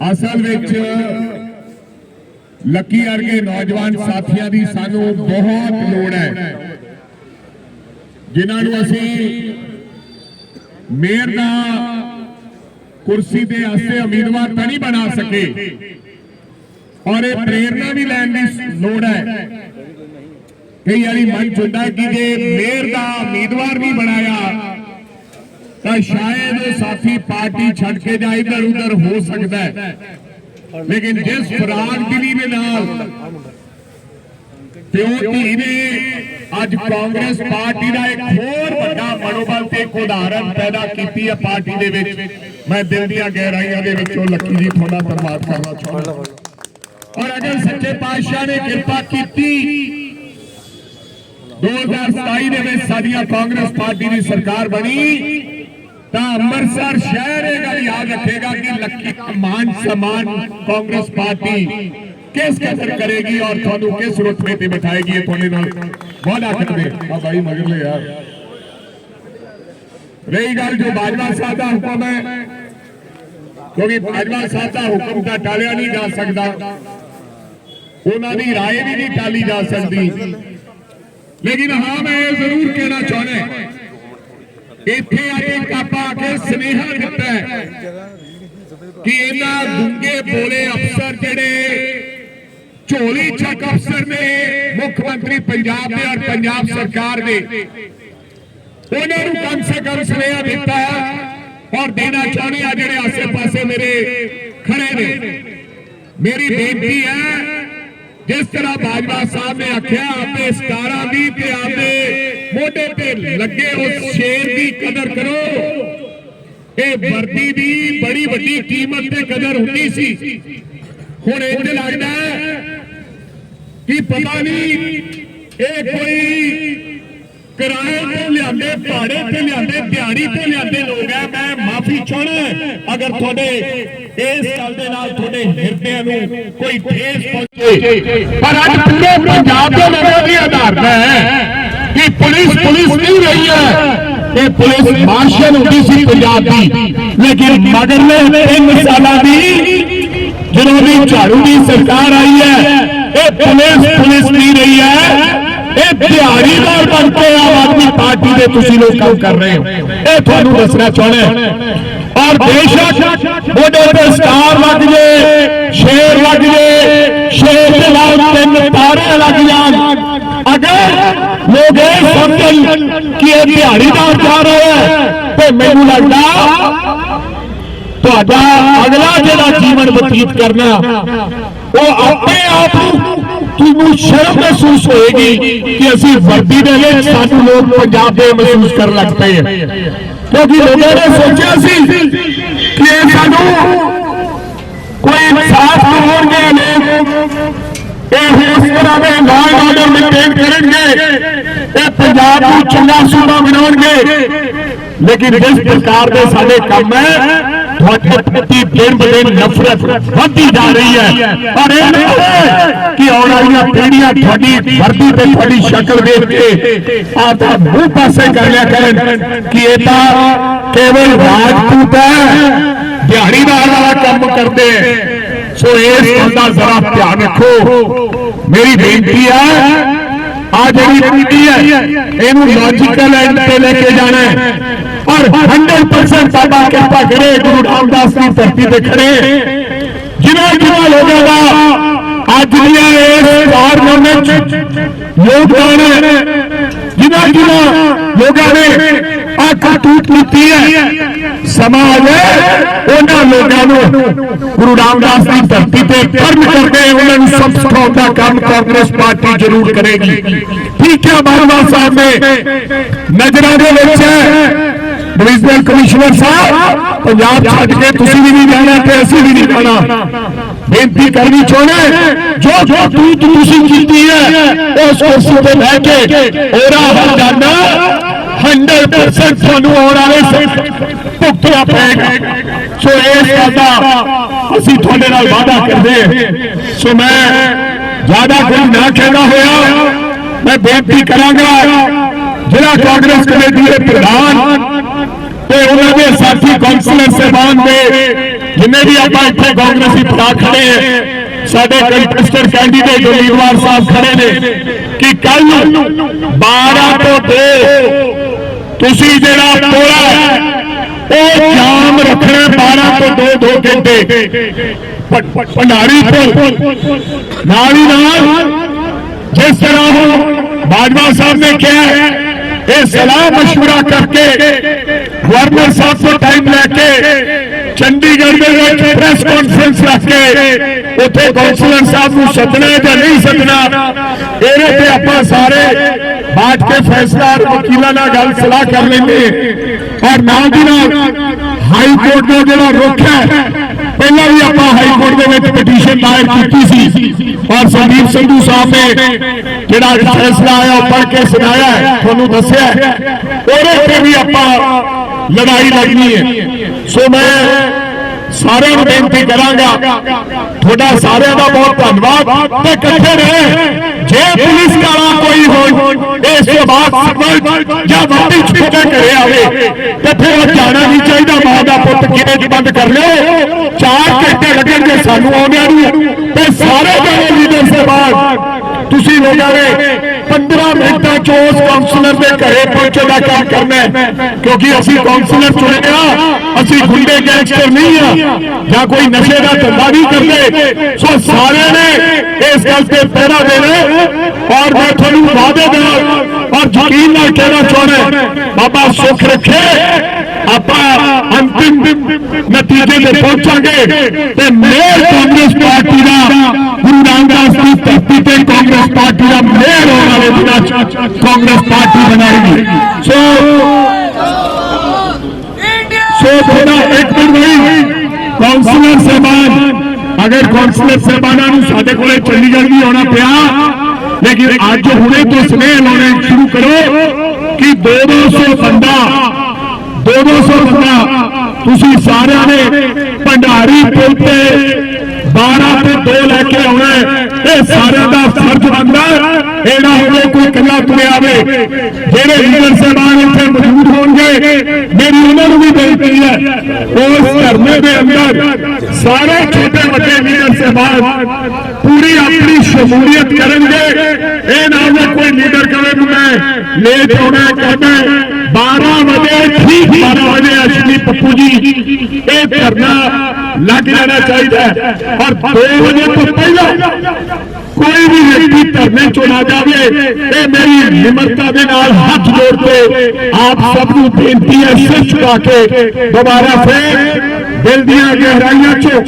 ਅਸਲ ਵਿੱਚ ਲੱਕੀ ਵਰਗੇ ਨੌਜਵਾਨ ਸਾਥੀਆਂ ਦੀ ਸਾਨੂੰ ਬਹੁਤ ਲੋੜ ਹੈ। ਜਿਨ੍ਹਾਂ ਨੂੰ ਅਸੀਂ ਮੇਅਰ ਦਾ ਕੁਰਸੀ ਦੇ ਵਾਸਤੇ ਉਮੀਦਵਾਰ ਤਾਂ ਨਹੀਂ ਬਣਾ ਸਕੇ। ਔਰ ਇਹ ਪ੍ਰੇਰਣਾ ਵੀ ਲੈਣ ਦੀ ਲੋੜ ਹੈ। ਕਈ ਵਾਰੀ ਮਨ ਚੁੰਦਾ ਕਿ ਜੇ ਮੇਅਰ ਦਾ ਉਮੀਦਵਾਰ ਨਹੀਂ ਬਣਾਇਆ ਤਾਂ ਸ਼ਾਇਦ ਉਹ ਸਾਥੀ ਪਾਰਟੀ ਛੱਡ ਕੇ ਜਾਂ ਇੱਧਰ ਉਧਰ ਹੋ ਸਕਦਾ ਹੈ। ਲੇਕਿਨ ਜਿਸ ਫਰਾਗ ਦੇ ਨਾਲ ਪਿਓ ਧੀ ਨੇ ਅੱਜ ਕਾਂਗਰਸ ਪਾਰਟੀ ਦਾ ਇੱਕ ਹੋਰ ਵੱਡਾ ਮਨੋਬਲ ਤੇ ਇੱਕ ਉਦਾਹਰਣ ਪੈਦਾ ਕੀਤੀ ਹੈ ਪਾਰਟੀ ਦੇ ਵਿੱਚ। ਮੈਂ ਦਿਲ ਦੀਆਂ ਗਹਿਰਾਈਆਂ ਦੇ ਵਿੱਚੋਂ ਲੱਕੀ ਜੀ ਤੁਹਾਡਾ ਧੰਨਵਾਦ ਕਰਨਾ ਚਾਹੁੰਦਾ ਔਰ ਅਗਰ ਸੱਚੇ ਪਾਤਸ਼ਾਹ ਨੇ ਕਿਰਪਾ ਕੀਤੀ 2027 ਦੇ ਵਿੱਚ ਸਾਡੀਆਂ ਕਾਂਗਰਸ ਪਾਰਟੀ ਦੀ ਸਰਕਾਰ ਬਣੀ अमृतसर शहर याद रखेगा कि लक्की मान सम्मान कांग्रेस पार्टी किस कदर करेगी और थानू किस रुख में बिठाएगी थोड़े नाम बहुत आखिर हाँ भाई मगर ले यार। रही गल जो बाजवा साहब का हुक्म है क्योंकि बाजवा साहब का हुक्म का टालिया नहीं जा सकता उन्होंने राय भी नहीं टाली जा सकती लेकिन हाँ मैं ज़रूर कहना चाहना ਇੱਥੇ ਆ ਕੇ ਕਾਪਾ ਆ ਕੇ ਸੁਨੇਹਾ ਦਿੱਤਾ ਕਿ ਇਹਨਾਂ ਗੁੰਗੇ ਬੋਲੇ ਅਫਸਰ ਜਿਹੜੇ ਝੋਲੀ ਛੱਕ ਅਫਸਰ ਨੇ, ਮੁੱਖ ਮੰਤਰੀ ਪੰਜਾਬ ਦੇ ਔਰ ਪੰਜਾਬ ਸਰਕਾਰ ਦੇ। ਉਹਨਾਂ ਨੂੰ ਕਮ ਸੇ ਕਮ ਸੁਨੇਹਾ ਦਿੱਤਾ ਔਰ ਦੇਣਾ ਚਾਹੁੰਦੇ ਆ ਜਿਹੜੇ ਆਸੇ-ਪਾਸੇ ਮੇਰੇ ਖੜੇ ਨੇ। ਮੇਰੀ ਬੇਨਤੀ ਹੈ, ਜਿਸ ਤਰ੍ਹਾਂ ਬਾਜਵਾ ਸਾਹਿਬ ਨੇ ਆਖਿਆ, ਆਪੇ ਸਤਾਰਾਂ ਦੀ ਤੇ ਆਪੇ ਮੋਢੇ ਤੇ ਲੱਗੇ ਉਸ ਸ਼ੇਰ ਦੀ ਕਦਰ ਕਰੋ। ਇਹ ਵਰਦੀ ਦੀ ਬੜੀ ਵੱਡੀ ਕੀਮਤ ਤੇ ਕਦਰ ਹੁੰਦੀ ਸੀ। ਹੁਣ ਇੰਜ ਲੱਗਦਾ ਕਿ ਪਤਾ ਨਹੀਂ ਇਹ ਕੋਈ ਕਿਰਾਏ ਤੇ ਲਿਆਂਦੇ, ਭਾੜੇ ਤੇ ਲਿਆਂਦੇ, ਦਿਹਾੜੀ ਤੇ ਲਿਆਂਦੇ ਲੋਕ ਹੈ। ਮੈਂ ਮਾਫੀ ਚਾਹਣਾ ਅਗਰ ਤੁਹਾਡੇ ਇਸ ਗੱਲ ਦੇ ਨਾਲ ਤੁਹਾਡੇ ਹਿਰਦਿਆਂ ਨੂੰ ਕੋਈ ਠੇਸ ਪਹੁੰਚੇ। ਪਰ ਅੱਜ ਪੂਰੇ ਪੰਜਾਬ ਦੇ ਲੋਕਾਂ ਦੀ ਆਧਾਰ ਹੈ। ਕਿ ਪੁਲਿਸ ਪੁਲਿਸ ਨਹੀਂ ਰਹੀ ਹੈ ਇਹ ਪੁਲਿਸ ਮਾਰਸ਼ਲ ਹੁੰਦੀ ਸੀ ਪੰਜਾਬ ਦੀ। ਲੇਕਿਨ ਮਗਰਲੇ ਤਿੰਨ ਸਾਲਾਂ ਦੀ ਜਦੋਂ ਵੀ ਝਾੜੂ ਦੀ ਸਰਕਾਰ ਆਈ ਹੈ, ਇਹ ਪੁਲਿਸ ਪੁਲਿਸ ਨਹੀਂ ਰਹੀ ਹੈ। ਇਹ ਦਿਹਾੜੀਦਾਰ ਬਣ ਕੇ ਆਮ ਆਦਮੀ ਪਾਰਟੀ ਦੇ ਤੁਸੀਂ ਲੋਕ ਕੰਮ ਕਰ ਰਹੇ ਹੋ। ਇਹ ਤੁਹਾਨੂੰ ਦੱਸਣਾ ਚਾਹੁੰਦਾ ਔਰ ਬੇਸ਼ੱਕ ਮੋਢੇ ਤੇ ਸਟਾਰ ਲੱਗ ਜੇ, ਸ਼ੇਰ ਲੱਗ ਜੇ, ਸ਼ੇਰ ਦੇ ਨਾਲ ਤਿੰਨ ਤਾਰੇ ਲੱਗ ਜਾਣ ਲੋਕ ਇਹ ਸਮਝਣ ਕਿ ਇਹ ਦਿਹਾੜੀਦਾਰ ਜਾ ਰਿਹਾ ਹੈ। ਤੇ ਮੈਨੂੰ ਲੱਗਦਾ ਤੁਹਾਡਾ ਅਗਲਾ ਜਿਹੜਾ ਜੀਵਨ ਬਤੀਤ ਕਰਨਾ, ਉਹ ਆਪਣੇ ਆਪ ਨੂੰ ਤੁਹਾਨੂੰ ਸ਼ਰਮ ਮਹਿਸੂਸ ਹੋਏਗੀ ਕਿ ਅਸੀਂ ਵਰਦੀ ਦੇ ਵਿੱਚ ਸਾਨੂੰ ਲੋਕ ਪੰਜਾਬ ਦੇ ਮਹਿਸੂਸ ਕਰਨ ਲੱਗ ਪਏ ਕਿਉਂਕਿ ਲੋਕਾਂ ਨੇ ਸੋਚਿਆ ਸੀ ਕਿ ਇਹ ਸਾਨੂੰ ਕੋਈ ਇਨਸਾਫ ਕਰਵਾਉਣਗੇ ਇਹ ਇਸ ਤਰ੍ਹਾਂ ਦੇ ਲਾਅ ਆਰਡਰ ਮੇਨਟੇਨ ਕਰਨਗੇ। ਇਹ ਪੰਜਾਬ ਨੂੰ ਚੰਗਾ ਸੂਬਾ ਬਣਾਉਣਗੇ। ਲੇਕਿਨ ਜਿਸ ਪ੍ਰਕਾਰ ਦੇ ਸਾਡੇ ਕੰਮ ਹੈ, ਤੁਹਾਡੇ ਪ੍ਰਤੀ ਦਿਨ ਬਦਿਨ ਨਫ਼ਰਤ ਵੱਧਦੀ ਜਾ ਰਹੀ ਹੈ। ਪਰ ਇਹ ਨਹੀਂ ਹੈ ਕਿ ਆਉਣ ਵਾਲੀਆਂ ਪੀੜ੍ਹੀਆਂ ਤੁਹਾਡੀ ਵਰਦੀ ਤੇ ਤੁਹਾਡੀ ਸ਼ਕਲ ਦੇਖ ਕੇ ਆਪਦਾ ਮੂੰਹ ਪਾਸੇ ਕਰ ਲਿਆ ਕਰਨ ਕਿ ਇਹ ਤਾਂ ਕੇਵਲ ਰਾਜਪੂਤ ਹੈ, ਦਿਹਾੜੀਦਾਰ ਵਾਲਾ ਕੰਮ ਕਰਦੇ ਹੈ। ਸੋ ਇਸ ਗੱਲ ਦਾ ਜ਼ਰਾ ਧਿਆਨ ਰੱਖੋ। ਮੇਰੀ ਬੇਨਤੀ ਹੈ ਆ ਜਿਹੜੀ ਪੀੜ੍ਹੀ ਹੈ, ਇਹਨੂੰ ਲੌਜੀਕਲ ਐਂਡ ਤੇ ਲੈ ਕੇ ਜਾਣਾ ਹੈ। ਔਰ 100% ਬਾਬਾ ਕਿਰਪਾ ਕਰੇ, ਗੁਰੂ ਰਾਮਦਾਸ ਦੀ ਧਰਤੀ ਤੇ ਖੜੇ ਜਿਨ੍ਹਾਂ ਜਿਨ੍ਹਾਂ ਲੋਕਾਂ ਦਾ ਅੱਜ ਦੀਆਂ ਇਸ ਕਾਰਨਾਮੇ ਚ ਯੋਗਦਾਨ ਹੈ, ਜਿਨ੍ਹਾਂ ਜਿਨ੍ਹਾਂ ਲੋਕਾਂ ਨੇ ਅੱਖ ਟੂਟ ਕੀਤੀ ਹੈ। ਸਮਾਜ ਉਹਨਾਂ ਲੋਕਾਂ ਨੂੰ ਗੁਰੂ ਰਾਮਦਾਸ ਦੀ ਧਰਤੀ ਤੇ ਪਰਨ ਕਰਕੇ ਉਹਨਾਂ ਨੂੰ ਸਭ ਸਿਖਾਉਣ ਦਾ ਕੰਮ ਕਾਂਗਰਸ ਪਾਰਟੀ ਜ਼ਰੂਰ ਕਰੇਗੀ। ਠੀਕ ਹੈ, ਬਾਬਾ ਸਾਹਿਬ ਨੇ ਨਜ਼ਰਾਂ ਦੇ ਵਿੱਚ ਡਿਵੀਜ਼ਨਲ ਕਮਿਸ਼ਨਰ ਸਾਹਿਬ, ਪੰਜਾਬ ਛੱਡ ਕੇ ਤੁਸੀਂ ਵੀ ਨਹੀਂ ਜਾਣਾ ਤੇ ਅਸੀਂ ਵੀ ਨਹੀਂ ਜਾਣਾ। ਬੇਨਤੀ ਕਰਨੀ ਚਾਹੁੰਦੇ ਜੋ ਜੋ ਤੂੰ ਤੁਸੀਂ ਕੀਤੀ ਹੈ, ਉਸ ਕੁਰਸੀ ਤੇ ਬਹਿ ਕੇ ਉਹਦਾ ਹਰਜਾਨਾ 100% ਤੁਹਾਨੂੰ ਆਉਣ ਵਾਲੇ ਸੇ ਭੁਗਤਣਾ ਪਏਗਾ ਸੋ ਇਸ ਗੱਲ ਦਾ ਅਸੀਂ ਤੁਹਾਡੇ ਨਾਲ ਵਾਅਦਾ ਕਰਦੇ ਹਾਂ। ਸੋ ਮੈਂ ਜ਼ਿਆਦਾ ਕੁਝ ਨਾ ਕਹਿਣਾ ਹੋਇਆ ਮੈਂ ਬੇਨਤੀ ਕਰਾਂਗਾ ਜ਼ਿਲ੍ਹਾ ਕਾਂਗਰਸ ਕਮੇਟੀ ਦੇ ਪ੍ਰਧਾਨ ਤੇ ਉਹਨਾਂ ਦੇ ਸਾਥੀ ਕੌਂਸਲਰ ਸਹਿਬਾਨ ਦੇ ਜਿੰਨੇ ਵੀ ਆਪਾਂ ਇੱਥੇ ਕਾਂਗਰਸੀ ਭਰਾ ਖੜੇ ਆ ਸਾਡੇ ਕੰਟੈਸਟਡ ਕੈਂਡੀਡੇਟ ਉਮੀਦਵਾਰ ਸਾਹਿਬ ਖੜੇ ਨੇ ਕਿ ਕੱਲ ਨੂੰ 12 ਤੋਂ 2 ਤੁਸੀਂ ਜਿਹੜਾ ਪੋਲਾ ਹੈ, ਉਹ ਜਾਮ ਰੱਖਣਾ 12 ਤੋਂ 2 2 ਘੰਟੇ ਭ- ਭ- ਭੰਡਾਰੀ ਤੋਂ ਨਾਲ ਹੀ ਨਾਲ ਜਿਸ ਤਰ੍ਹਾਂ ਹੁਣ ਬਾਜਵਾ ਸਾਹਿਬ ਨੇ ਕਿਹਾ ਹੈ, ਇਹ ਸਲਾਹ مشورہ ਕਰਕੇ ਗਵਰਨਰ ਸਾਹਿਬ ਤੋਂ ਟਾਈਮ ਲੈ ਕੇ ਚੰਡੀਗੜ੍ਹ ਦੇ ਵਿੱਚ ਪ੍ਰੈਸ ਕਾਨਫਰੰਸ ਰੱਖ ਕੇ ਉੱਥੇ ਕੌਂਸਲਰ ਸਾਹਿਬ ਨੂੰ ਸੱਦਣਾ ਹੈ ਜਾਂ ਨਹੀਂ ਸੱਦਣਾ ਇਹਦੇ ਤੇ ਆਪਾਂ ਸਾਰੇ ਬਾਤ ਕੇ ਫੈਸਲਾ ਔਰ ਵਕੀਲਾਂ ਨਾਲ ਗੱਲ ਸਲਾਹ ਕਰ ਲੈਂਦੇ। ਔਰ ਨਾਲ ਦੀ ਨਾਲ ਹਾਈ ਕੋਰਟ ਦਾ ਜਿਹੜਾ ਰੁਖ ਹੈ, ਪਹਿਲਾਂ ਵੀ ਆਪਾਂ ਹਾਈ ਕੋਰਟ ਦੇ ਵਿੱਚ ਪਟੀਸ਼ਨ ਦਾਇਰ ਕੀਤੀ ਸੀ। ਔਰ ਸੰਦੀਪ ਸੰਧੂ ਸਾਹਿਬ ਨੇ ਜਿਹੜਾ ਫੈਸਲਾ ਆਇਆ ਪੜ੍ਹ ਕੇ ਸੁਣਾਇਆ ਤੁਹਾਨੂੰ ਦੱਸਿਆ ਉਹਦੇ ਤੇ ਵੀ ਆਪਾਂ ਲੜਾਈ ਲੜਨੀ ਹੈ। ਸੋ ਮੈਂ ਸਾਰਿਆਂ ਨੂੰ ਬੇਨਤੀ ਕਰਾਂਗਾ। ਤੁਹਾਡਾ ਸਾਰਿਆਂ ਦਾ ਬਹੁਤ ਧੰਨਵਾਦ ਤੇ ਇਕੱਠੇ ਰਹੇ। ਜੇ ਪੁਲਿਸ ਕਾਲਾ ਕੋਈ ਹੋਈ ਇਸ ਤੋਂ ਬਾਅਦ ਸਰਪੰਚ ਜਾਂ ਵੱਡੀ ਛੁੱਟੇ ਘਰੇ ਆਵੇ, ਤੇ ਫਿਰ ਉਹ ਜਾਣਾ ਨਹੀਂ ਚਾਹੀਦਾ। ਮਾਂ ਦਾ ਪੁੱਤ ਕਿਵੇਂ ਚ ਬੰਦ ਕਰ ਲਿਓ। ਚਾਰ ਘੰਟੇ ਲੱਗਣਗੇ ਸਾਨੂੰ ਆਉਂਦਿਆਂ ਨੂੰ। ਤੇ ਸਾਰੇ ਜਣੇ ਲੀਡਰ ਸਾਹਿਬਾਨ, ਤੁਸੀਂ ਲੋਕਾਂ ਨੇ 15 ਮਿੰਟਾਂ ਚ ਉਸ ਕਾਉਂਸਲਰ ਦੇ ਘਰੇ ਪਹੁੰਚਣ ਦਾ ਕੰਮ ਕਰਨਾ ਹੈ ਕਿਉਂਕਿ ਅਸੀਂ ਕਾਉਂਸਲਰ ਚੁਣੇ ਆ ਅਸੀਂ ਗੁੰਡੇ ਗੈਂਗਸਟਰ ਨਹੀਂ ਆ ਜਾਂ ਕੋਈ ਨਸ਼ੇ ਦਾ ਧੰਦਾ ਨਹੀਂ ਕਰਦੇ ਸੋ ਸਾਰਿਆਂ ਨੇ ਇਸ ਗੱਲ ਤੇ ਪਹਿਰਾ ਦੇਣਾ ਔਰ ਮੈਂ ਤੁਹਾਨੂੰ ਵਾਅਦੇ ਨਾਲ ਔਰ ਯਕੀਨ ਨਾਲ ਕਹਿਣਾ ਚਾਹੁੰਦਾ ਬਾਬਾ ਸੁਖ ਰੱਖੇ ਆਪਾਂ ਅੰਤਿਮ ਨਤੀਜੇ ਤੇ ਪਹੁੰਚਾਂਗੇ ਤੇ ਮੇਰ ਕਾਂਗਰਸ ਪਾਰਟੀ ਦਾ ਗੁਰੂ ਰਾਮਦਾਸ ਦੀ ਧਰਤੀ ਤੇ ਕਾਂਗਰਸ ਪਾਰਟੀ ਦਾ ਮੇਰ ਹੋਣ ਵਾਲੇ ਦਿਨਾਂ 'ਚ ਕਾਂਗਰਸ ਪਾਰਟੀ ਬਣਾਏਗੀ। ਸੋ ਸੋ ਥੋੜਾ ਇੱਕ ਅਗਰ ਕਾਉਂਸਲਰ ਸਾਹਿਬਾਨਾਂ ਨੂੰ ਸਾਡੇ ਕੋਲੇ ਚੰਡੀਗੜ੍ਹ ਵੀ ਆਉਣਾ ਪਿਆ, ਲੇਕਿਨ ਅੱਜ ਹੁਣੇ ਤੋਂ ਸਨੇਹ ਲਾਉਣੇ ਸ਼ੁਰੂ ਕਰੋ ਕਿ 200 ਬੰਦਾ 200 ਬੰਦਾ ਤੁਸੀਂ ਸਾਰਿਆਂ ਨੇ ਭੰਡਾਰੀ ਪੁਲ ਤੇ 12 ਤੇ 2 ਲੈ ਕੇ ਆਉਣਾ ਇਹ ਸਾਰਿਆਂ ਦਾ ਫਰਜ਼ ਬਣਦਾ ਇਹ ਨਾ ਹੋਵੇ ਕੋਈ ਕੱਲਾ ਤੁਰਿਆ ਆਵੇ। ਜਿਹੜੇ ਲੀਡਰ ਸਾਹਿਬਾਨ ਇੱਥੇ ਮੌਜੂਦ ਹੋਣਗੇ, ਮੇਰੀ ਉਹਨਾਂ ਨੂੰ ਵੀ ਬੇਨਤੀ ਹੈ, ਉਸ ਧਰਨੇ ਦੇ ਅੰਦਰ ਸਾਰੇ ਛੋਟੇ ਵੱਡੇ ਲੀਡਰ ਸਾਹਿਬਾਨ ਪੂਰੀ ਆਪਣੀ ਸ਼ਮੂਲੀਅਤ ਕਰਨਗੇ। ਇਹ ਨਾ ਹੋਵੇ ਕੋਈ ਲੀਡਰ ਕਹੇ ਵੀ ਮੈਂ ਲੇਟ ਆਉਣਾ, ਕਹਿੰਦਾ 12 ਵਜੇ ਠੀਕ 12 ਵਜੇ ਅਸ਼ਵਨੀ ਪੱਪੂ ਜੀ ਇਹ ਧਰਨਾ ਲੱਗ ਜਾਣਾ ਚਾਹੀਦਾ ਹੈ ਔਰ 2 ਵਜੇ ਤੋਂ ਪਹਿਲਾਂ ਕੋਈ ਵੀ ਵਿਅਕਤੀ ਧਰਨੇ ਚੋਂ ਨਾ ਜਾਵੇ ਇਹ ਮੇਰੀ ਨਿਮਰਤਾ ਦੇ ਨਾਲ ਹੱਥ ਜੋੜ ਕੇ ਆਪ ਸਭ ਨੂੰ ਬੇਨਤੀ ਹੈ ਸਿਰ ਝੁਕਾ ਕੇ ਦੁਬਾਰਾ ਫੇਰ ਦਿਲ ਦੀਆਂ ਗਹਿਰਾਈਆਂ ਚੋਂ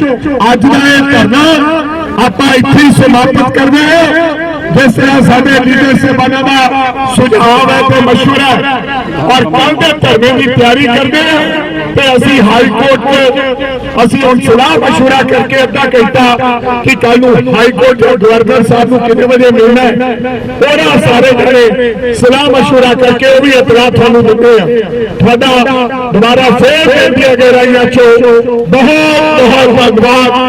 ਅੱਜ ਦਾ ਇਹ ਧਰਨਾ ਆਪਾਂ ਜਿਸ ਤਰ੍ਹਾਂ ਸਾਡੇ ਲੀਡਰ ਸਾਹਿਬਾਨਾਂ ਦਾ ਸੁਝਾਅ ਹੈ ਤੇ ਮਸ਼ਵਰਾ ਹੈ, ਔਰ ਕੱਲ ਦੇ ਧਰਨੇ ਦੀ ਤਿਆਰੀ ਕਰਦੇ ਹਾਂ ਤੇ ਅਸੀਂ ਹਾਈ ਕੋਰਟ 'ਚ, ਅਸੀਂ ਹੁਣ ਸਲਾਹ ਮਸ਼ਵਰਾ ਕਰਕੇ ਅੱਧਾ ਘੰਟਾ ਕਿ ਕੱਲ ਨੂੰ ਹਾਈ ਕੋਰਟ ਦੇ ਗਵਰਨਰ ਸਾਹਿਬ ਨੂੰ ਕਿੰਨੇ ਵਜੇ ਮਿਲਣਾ ਹੈ, ਉਹਨਾਂ ਸਾਰੇ ਜਿਹੜੇ ਸਲਾਹ ਮਸ਼ਵਰਾ ਕਰਕੇ ਉਹ ਵੀ ਇਤਲਾਹ ਤੁਹਾਨੂੰ ਦਿੰਦੇ ਆ। ਤੁਹਾਡਾ ਦੁਬਾਰਾ ਫੇਰ ਬੇਨਤੀ ਅਗੇ ਰਾਈਆਂ ਚੋ ਬਹੁਤ ਬਹੁਤ ਧੰਨਵਾਦ।